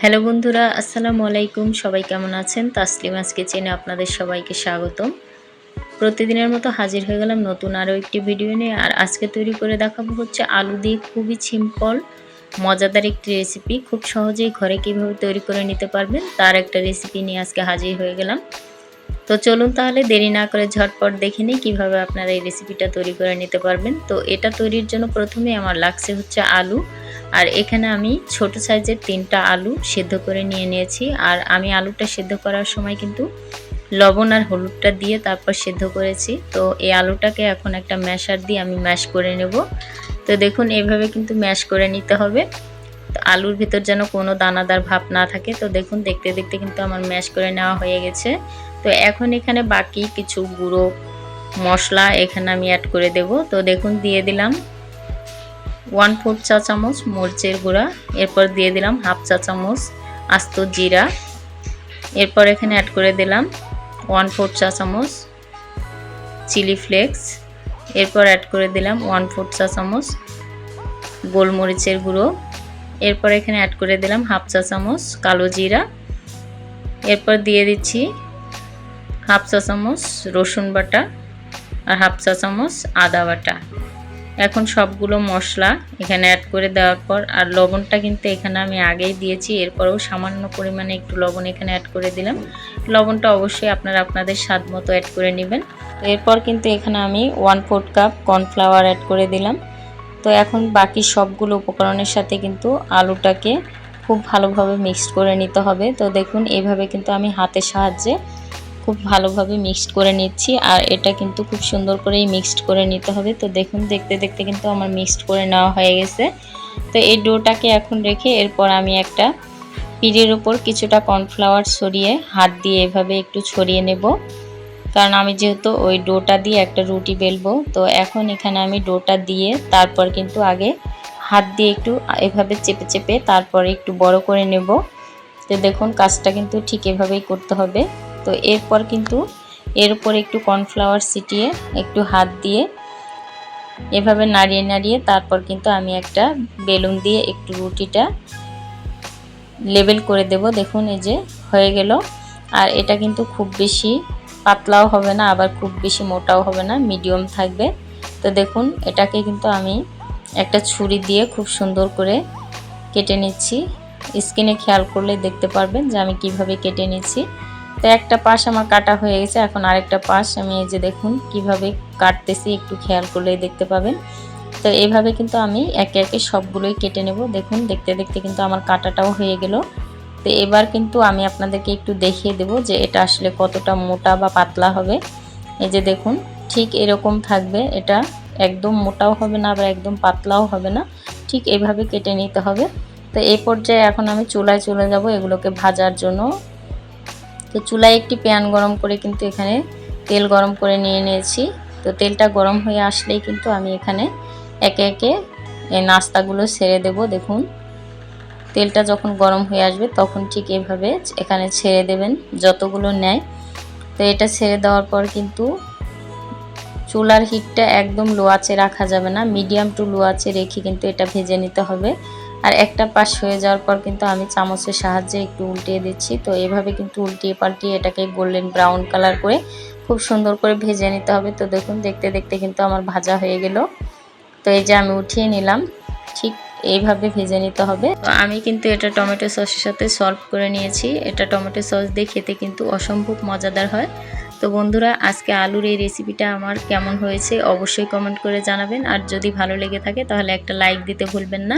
Hello বন্ধুরা, আসসালামু আলাইকুম। সবাই কেমন আছেন? তাসলিম আজকে চেনে আপনাদের সবাইকে স্বাগতম। প্রতিদিনের মতো হাজির হয়ে গেলাম নতুন আরও একটি ভিডিও নিয়ে। আর আজকে তৈরি করে দেখাবো হচ্ছে আলু দিয়ে খুবই সিম্পল মজাদার একটি রেসিপি খুব সহজেই ঘরে কীভাবে তৈরি করে নিতে পারবেন, তার একটা রেসিপি নিয়ে আজকে হাজির হয়ে গেলাম। তো চলুন তাহলে দেরি না করে ঝটপট দেখে নিই কীভাবে আপনারা এই রেসিপিটা তৈরি করে নিতে পারবেন। তো এটা তৈরির জন্য প্রথমে আমার লাগছে হচ্ছে আলু। আর এখানে আমি ছোট সাইজের তিনটা আলু সেদ্ধ করে নিয়ে নিয়েছি। আর আমি আলুটা সেদ্ধ করার সময় কিন্তু লবণ আর হলুদটা দিয়ে তারপর সেদ্ধ করেছি। তো এই আলুটাকে এখন একটা ম্যাশার দিয়ে আমি ম্যাশ করে নেব। তো দেখুন এইভাবে কিন্তু ম্যাশ করে নিতে হবে। তো আলুর ভিতর যেন কোনো দানাদার ভাব না থাকে। তো দেখুন, দেখতে দেখতে কিন্তু আমার ম্যাশ করে নেওয়া হয়ে গেছে। তো এখন এখানে বাকি কিছু গুঁড়ো মশলা এখানে আমি অ্যাড করে দেব। তো দেখুন, দিয়ে দিলাম ওয়ান ফোর চা চামচ মরিচের গুঁড়া, এরপর দিয়ে দিলাম হাফ চা চামচ আস্ত জিরা। এরপর এখানে অ্যাড করে দিলাম ওয়ান ফোর চা চামচ চিলি ফ্লেক্স। এরপর অ্যাড করে দিলাম ওয়ান ফোর চা চামচ গোলমরিচের গুঁড়ো। এরপর এখানে অ্যাড করে দিলাম হাফ চা চামচ কালো জিরা। এরপর দিয়ে দিচ্ছি হাফ চা চামচ রসুন বাটা আর হাফ চা চামচ আদা বাটা। এখন সবগুলো মশলা এখানে অ্যাড করে দেওয়ার পর, আর লবণটা কিন্তু এখানে আমি আগেই দিয়েছি, এরপরেও সামান্য পরিমাণে একটু লবণ এখানে অ্যাড করে দিলাম। লবণটা অবশ্যই আপনারা আপনাদের স্বাদ মতো অ্যাড করে নেবেন। এরপর কিন্তু এখানে আমি one fourth cup cornflour add করে দিলাম। তো এখন বাকি সবগুলো উপকরণের সাথে কিন্তু আলুটাকে খুব ভালোভাবে মিক্সড করে নিতে হবে। তো দেখুন এইভাবে কিন্তু আমি হাতের সাহায্যে খুব ভালোভাবে মিক্সড করে নিচ্ছি, আর এটা কিন্তু খুব সুন্দর করেই মিক্সড করে নিতে হবে। তো দেখুন, দেখতে দেখতে কিন্তু আমার মিক্সড করে নেওয়া হয়ে গেছে। তো এই ডোটাকে এখন রেখে এরপর আমি একটা পিড়ের ওপর কিছুটা কর্নফ্লাওয়ার ছড়িয়ে হাত দিয়ে এভাবে একটু ছড়িয়ে নেব। কারণ আমি যেহেতু ওই ডোটা দিয়ে একটা রুটি বেলবো, তো এখন এখানে আমি ডোটা দিয়ে তারপর কিন্তু আগে হাত দিয়ে একটু এভাবে চেপে চেপে তারপরে একটু বড় করে নেব। তো দেখুন, কাজটা কিন্তু ঠিক এভাবেই করতে হবে। তো এরপর কিন্তু এর উপর একটু কর্নফ্লাওয়ার ছিটিয়ে, একটু হাত দিয়ে এভাবে নাড়িয়ে নাড়িয়ে তারপর কিন্তু আমি একটা বেলুন দিয়ে একটু রুটিটা লেবেল করে দেব। দেখুন, এই যে হয়ে গেল। আর এটা কিন্তু খুব বেশি পাতলাও হবে না, আবার খুব বেশি মোটাও হবে না মিডিয়াম থাকবে। তো দেখুন, এটাকে কিন্তু আমি একটা ছুরি দিয়ে খুব সুন্দর করে কেটে নিচ্ছি। স্কিনে খেয়াল করলে দেখতে পারবেন যে আমি কীভাবে কেটে নিচ্ছি। তো একটা পাশ আমার কাটা হয়ে গেছে, এখন আরেকটা পাশ আমি এই যে দেখুন কীভাবে কাটতেছি, একটু খেয়াল করলেই দেখতে পাবেন। তো এইভাবে কিন্তু আমি একে একে সবগুলোই কেটে নেব। দেখুন, দেখতে দেখতে কিন্তু আমার কাটাটাও হয়ে গেল। তো এবার কিন্তু আমি আপনাদেরকে একটু দেখিয়ে দেব যে এটা আসলে কতটা মোটা বা পাতলা হবে। এই যে দেখুন, ঠিক এরকম থাকবে। এটা একদম মোটাও হবে না, আবার একদম পাতলাও হবে না। ঠিক এভাবে কেটে নিতে হবে। তো এই পর্যায়ে এখন আমি চুলায় চলে যাব, এগুলোকে ভাজার জন্য। তো চুলায় একটি প্যান গরম করে কিন্তু এখানে তেল গরম করে নিয়ে নিয়েছি। তো তেলটা গরম হয়ে আসলেই কিন্তু আমি এখানে একে একে নাস্তাগুলো ছেড়ে দেব। দেখুন, তেলটা যখন গরম হয়ে আসবে তখন ঠিক এভাবে এখানে ছেড়ে দেবেন, যতগুলো নেয়। তো এটা ছেড়ে দেওয়ার পর কিন্তু চুলার হিটটা একদম লো আঁচে রাখা যাবে না। মিডিয়াম টু লো আঁচে রেখে কিন্তু এটা ভেজে নিতে হবে। আর একটা পাশ হয়ে যাওয়ার পর কিন্তু আমি চামচের সাহায্যে একটু উল্টিয়ে দিচ্ছি। তো এভাবে কিন্তু উল্টিয়ে পাল্টিয়ে এটাকে গোল্ডেন ব্রাউন কালার করে খুব সুন্দর করে ভেজে নিতে হবে। তো দেখুন, দেখতে দেখতে কিন্তু আমার ভাজা হয়ে গেল। তো এই যে আমি উঠিয়ে নিলাম, ঠিক এইভাবে ভেজে নিতে হবে। তো আমি কিন্তু এটা টমেটো সসের সাথে সলভ করে নিয়েছি। এটা টমেটো সস দিয়ে খেতে কিন্তু অসম্ভব মজাদার হয়। তো বন্ধুরা, আজকে আলুর এই রেসিপিটা আমার কেমন হয়েছে অবশ্যই কমেন্ট করে জানাবেন। আর যদি ভালো লেগে থাকে, তাহলে একটা লাইক দিতে ভুলবেন না।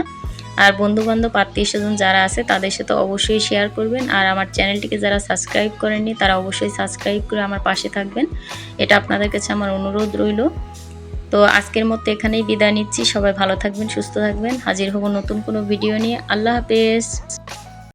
আর বন্ধুবান্ধব, আত্মীয় স্বজন যারা আছে, তাদের সাথে অবশ্যই শেয়ার করবেন। আর আমার চ্যানেলটিকে যারা সাবস্ক্রাইব করেননি, তারা অবশ্যই সাবস্ক্রাইব করে আমার পাশে থাকবেন। এটা আপনাদের কাছে আমার অনুরোধ রইল। তো আজকের মতো এখানেই বিদায় নিচ্ছি। সবাই ভালো থাকবেন, সুস্থ থাকবেন। হাজির হব নতুন কোনো ভিডিও নিয়ে। আল্লাহ হাফেজ।